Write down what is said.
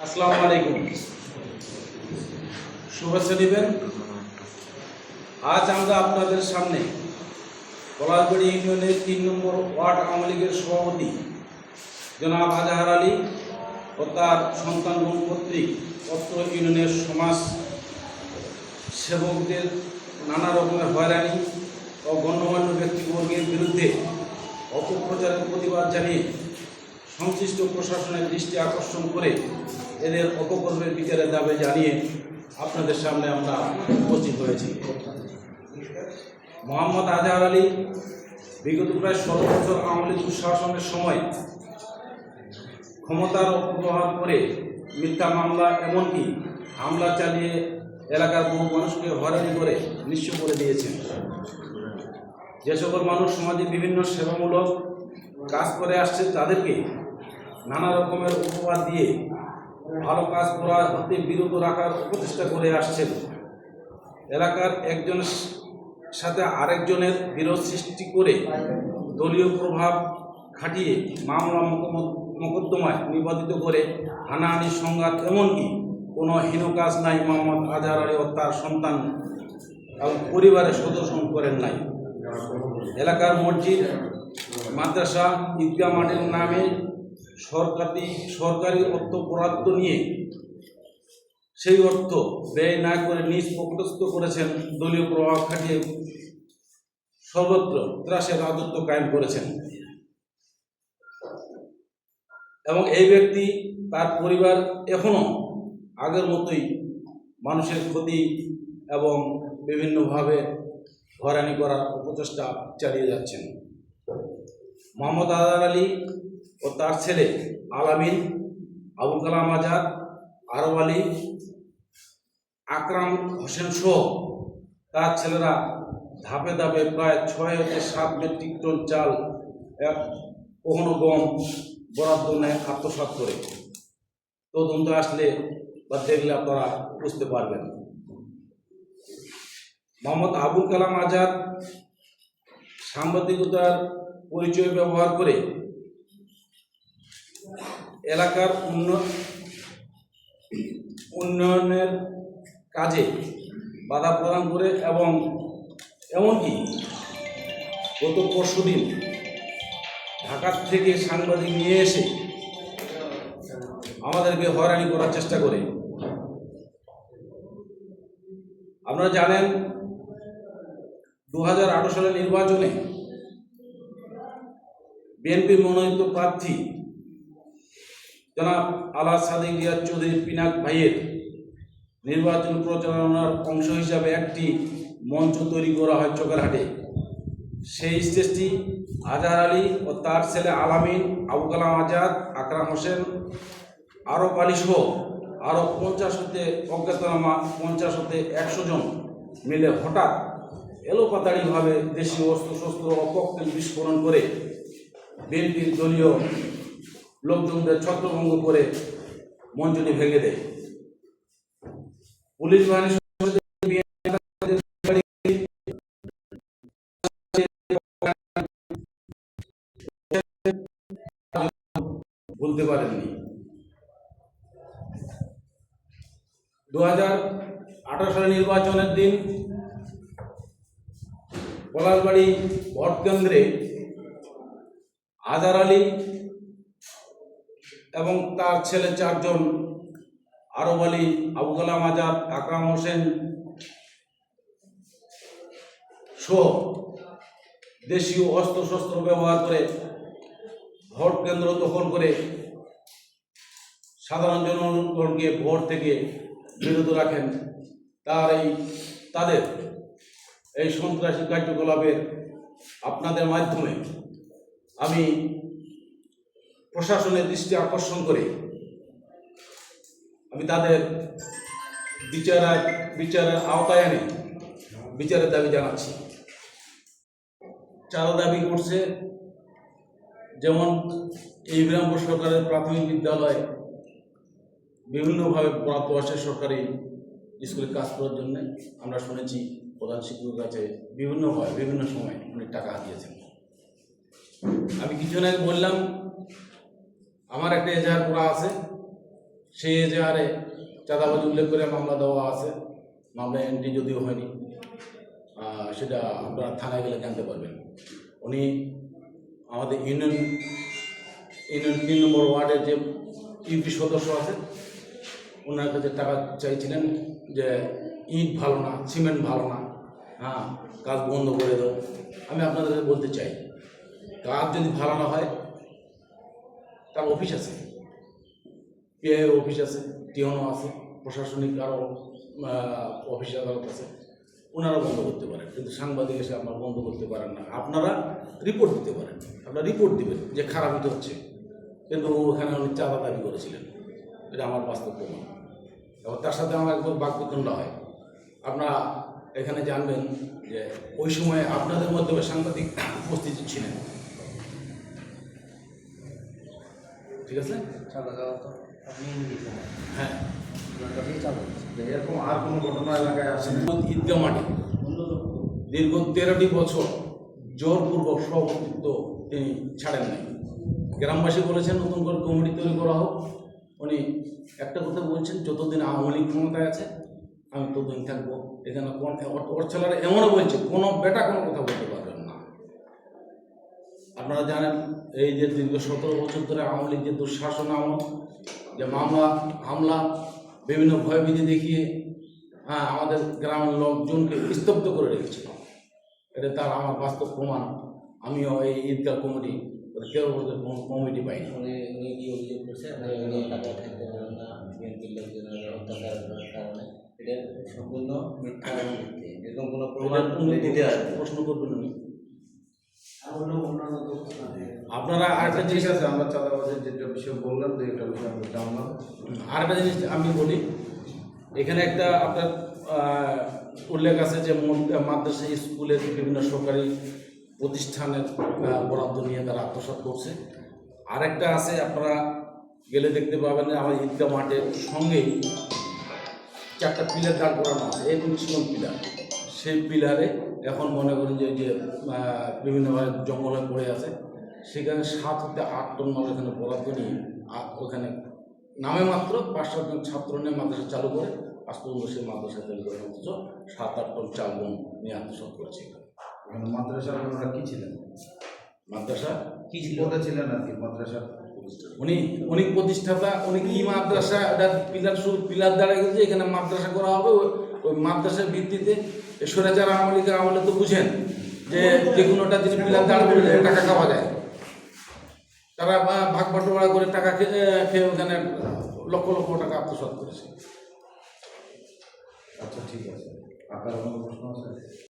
আসসালামু আলাইকুম। শুভেচ্ছা দিবেন আজ আমরা আপনাদের সামনে পলাশবাড়ি ইউনিয়নের তিন নম্বর ওয়ার্ড আওয়ামী লীগের সভাপতি জনাব আজাহার আলী ও তার সন্তানগণ কর্তৃক অত্র ইউনিয়নের সমাজ সেবকদের নানা রকমের হয়রানি ও গণ্যমান্য ব্যক্তিবর্গের বিরুদ্ধে অপপ্রচারের প্রতিবাদ জানিয়ে সংশ্লিষ্ট প্রশাসনের দৃষ্টি আকর্ষণ করে এদের অপকর্মের বিচারের দাবি জানিয়ে আপনাদের সামনে আমরা উপস্থিত হয়েছি। মোহাম্মদ আজহার আলী বিগত প্রায় ষোলো বছর আওয়ামী লীগ শাসনের সময় ক্ষমতার অপব্যবহার করে মিথ্যা মামলা এমনকি হামলা চালিয়ে এলাকার বহু মানুষকে হয়রানি করে নিঃস্ব করে দিয়েছেন। যে সকল মানুষ সমাজে বিভিন্ন সেবামূলক কাজ করে আসছে তাদেরকে নানা রকমের উপহার দিয়ে ভালো কাজ করা, হতে বিরত রাখার প্রচেষ্টা করে আসছেন। এলাকার একজনের সাথে আরেকজনের বিরোধ সৃষ্টি করে দলীয় প্রভাব খাটিয়ে মামলা মোকদ্দমায় নিবেদিত করে হানাহানি সংঘাত, এমনকি কোনো হীন কাজ নাই, মোহাম্মদ আজহার আলী ও তার সন্তান এবং পরিবারের সদস্য করেন নাই। এলাকার মসজিদ, মাদ্রাসা, ঈদগাহ মাঠের নামে সরকারি সরকারি অর্থ বরাদ্দ নিয়ে সেই অর্থ ব্যয় না করে নিজ পক্ষস্থ করেছেন দলীয় প্রভাব খাটিয়ে সর্বত্র ত্রাসের রাজত্ব কায়েম করেছেন। এবং এই ব্যক্তি তার পরিবার এখনও আগের মতোই মানুষের ক্ষতি এবং বিভিন্নভাবে হয়রানি করার প্রচেষ্টা চালিয়ে যাচ্ছেন। মোহাম্মদ আদার আলী ও তার ছেলে আলামিন, আবুল কালাম আজাদ আরব আলী, আকরাম হোসেন সহ তার ছেলেরা ধাপে ধাপে প্রায় ছয় হতে সাত মেট্রিক টন চাল, এক কখনো গম বরাদ্দ নেয় আত্মসাৎ করে। তদন্ত আসলে বা দেখলে আপনারা বুঝতে পারবেন। মোহাম্মদ আবুল কালাম আজাদ সাংবাদিকতার পরিচয় ব্যবহার করে এলাকার উন্ন- উন্নয়নের কাজে বাধা প্রদান করে এবং এমনকি গত পরশুদিন ঢাকার থেকে সাংবাদিক নিয়ে এসে আমাদেরকে হয়রানি করার চেষ্টা করে। আপনারা জানেন দু হাজার আঠেরো সালের নির্বাচনে বিএনপি মনোনীত প্রার্থী জনাব আলা সাদিক রিয়াজ চৌধুরী পিনাক ভাইয়ের নির্বাচন প্রচারণার অংশ হিসাবে একটি মঞ্চ তৈরি করা হয় চোখেরহাটে। সেই স্টেজটি আজহার আলী ও তার ছেলে আলামিন, আবু কালাম আজাদ, আকরাম হোসেন আরব আলী সহ আরও পঞ্চাশ হতে অজ্ঞাতনামা পঞ্চাশ হতে একশো জন মিলে হঠাৎ এলোপাতাড়িভাবে দেশীয় অস্ত্র শস্ত্র ও ককটেল বিস্ফোরণ করে বিএনপির দলীয় লোকজনদের ছত্রভঙ্গ করে মঞ্চটি ভেঙে দেয়। পুলিশ সদস্যদের ভুলতে পারেননি। দু হাজার আঠারো সালের নির্বাচনের দিন পলাশবাড়ি ভোট কেন্দ্রে আজার আলী এবং তার ছেলে চারজন, আরব আলী, আবু কালাম আজাদ, আকরাম হোসেন, সহ দেশীয় অস্ত্রশস্ত্র ব্যবহার করে ভোট কেন্দ্র দখল করে সাধারণ জনগণকে ভোট থেকে বিরত রাখেন। তার এই, তাদের এই সন্ত্রাসী কার্যকলাপের আপনাদের মাধ্যমে আমি প্রশাসনের দৃষ্টি আকর্ষণ করে আমি তাদের বিচার বিচারের আওতায় এনে বিচারের দাবি জানাচ্ছি। চারো দাবি করছে, যেমন এই বিরামপুর সরকারের প্রাথমিক বিদ্যালয় বিভিন্নভাবে আসে সরকারি স্কুলে কাজ করার জন্য। আমরা শুনেছি প্রধান শিক্ষকের কাছে বিভিন্নভাবে, বিভিন্ন সময় অনেক টাকা দিয়েছেন আমি কিছুদিন আগে বললাম আমার একটা এজাহার করা আছে। সেই এজাহারে চাঁদাবাজি উল্লেখ করে মামলা দেওয়া আছে। মামলা এন্ট্রি যদিও হয়নি সেটা আপনারা থানায় গেলে জানতে পারবেন। উনি আমাদের ইউনিয়ন ইউনিয়ন তিন নম্বর ওয়ার্ডের যে ইউপি সদস্য আছে ওনার কাছে টাকা চাইছিলেন যে ইট ভালো না, সিমেন্ট ভালো না হ্যাঁ কাজ বন্ধ করে দাও। আমি আপনাদের বলতে চাই, কাজ যদি ভালো না হয় তার অফিস আছে। পিআই অফিস আছে টিওনও আছে, প্রশাসনিক আরও অফিস আদালত আছে। ওনারা বন্ধ করতে পারেন, কিন্তু সাংবাদিক এসে আপনারা বন্ধ করতে পারেন না। আপনারা রিপোর্ট দিতে পারেন। আপনারা রিপোর্ট দিবেন যে খারাপ এটা হচ্ছে। কিন্তু ওখানে উনি চাঁদা দাবি করেছিলেন। এটা আমার বাস্তব প্রমাণ। এবং তার সাথে আমার একদম বাকবিতণ্ড হয়। আপনারা এখানে জানবেন যে ওই সময় আপনাদের মাধ্যমে সাংবাদিক উপস্থিত ছিলেন। ঠিক আছে? চাঁদা দেওয়া তো। আপনি হ্যাঁ। এরকম আর কোনো ঘটনা এলাকায় আসে? ঈদগা মাঠে। দীর্ঘ তেরোটি বছর জোরপূর্বক সভাপতিত্ব তিনি ছাড়েন নাই। গ্রামবাসী বলেছেন নতুন করে কমিটি তৈরি করা হোক। উনি একটা কথা বলছেন যতদিন আওয়ামী লীগ ক্ষমতায় আছে আমি ততদিন থাকব। এখানে কোন ওর- ছেলেরা এমনও বলছে কোনো বেটা কোনো কথা বলতে পারবেন না। আপনারা জানেন এই যে দীর্ঘ সতেরো বছর ধরে আওয়ামী লীগ যে দুঃশাসন আমল যে মামলা হামলা বিভিন্ন ভয়ভীতি দেখিয়ে হ্যাঁ আমাদের গ্রামের লোকজনকে স্তব্ধ করে রেখেছিল। এটা তার আমার বাস্তব প্রমাণ। আমিও এই ঈদগাহ কমিটি কেউ কমিটি পাইনি। সম্পূর্ণ মিথ্যা এরকম কোনো প্রমাণ দিতে প্রশ্ন করবেন উনি। আপনারা আরেকটা জিনিস আছে, আমরা চাঁদাবাজের যেটা বিষয় বললাম যে একটা বিষয় আমরা জানলাম। আরেকটা জিনিস আমি বলি, এখানে একটা আপনার উল্লেখ আছে যে মদ- মাদ্রাসা স্কুলের বিভিন্ন সরকারি প্রতিষ্ঠানের বরাদ্দ নিয়ে তারা আত্মসাৎ করছে। আরেকটা আছে, আপনারা গেলে দেখতে পাবেন আমার ঈদগাহ মাঠের সঙ্গেই চারটা পিলার দাঁড় করানো আছে এই পিলার। সেই পিলারে এখন মনে করেন যে যে বিভিন্নভাবে জঙ্গলে পড়ে আছে সেখানে সাত হতে আট টন মাল এখানে বরাদ্দ নিয়ে ওখানে নামে মাত্র পাঁচ সাত জন ছাত্র নিয়ে মাদ্রাসা চালু করে আজ পর্যন্ত সেই মাদ্রাসা চালু করে অথচ সাত আট টন চাল বোন নিয়ে আত্মসাৎ করেছে এখানে। মাদ্রাসার আপনারা কী ছিলেন? মাদ্রাসা? কি ছিল পদে ছিলেন আর কি মাদ্রাসার? উনি উনি প্রতিষ্ঠাতা উনি কি মাদ্রাসা এটা পিলার শুধু পিলার দাঁড়িয়ে গেছে এখানে মাদ্রাসা করা হবে ওই- ওই মাদ্রাসার ভিত্তিতে সরেচার আওয়ামী লীগের আমলে তো বুঝেন যে যে কোনোটা যদি পিলার দাঁড় করে দেয়, টাকা খাওয়া যায়। তারা ভাগ বাটোয়ারা করে টাকা খেয়ে ওখানে লক্ষ লক্ষ টাকা আত্মসাত করেছে। আচ্ছা ঠিক আছে। আপনার কোনো প্রশ্ন আছে?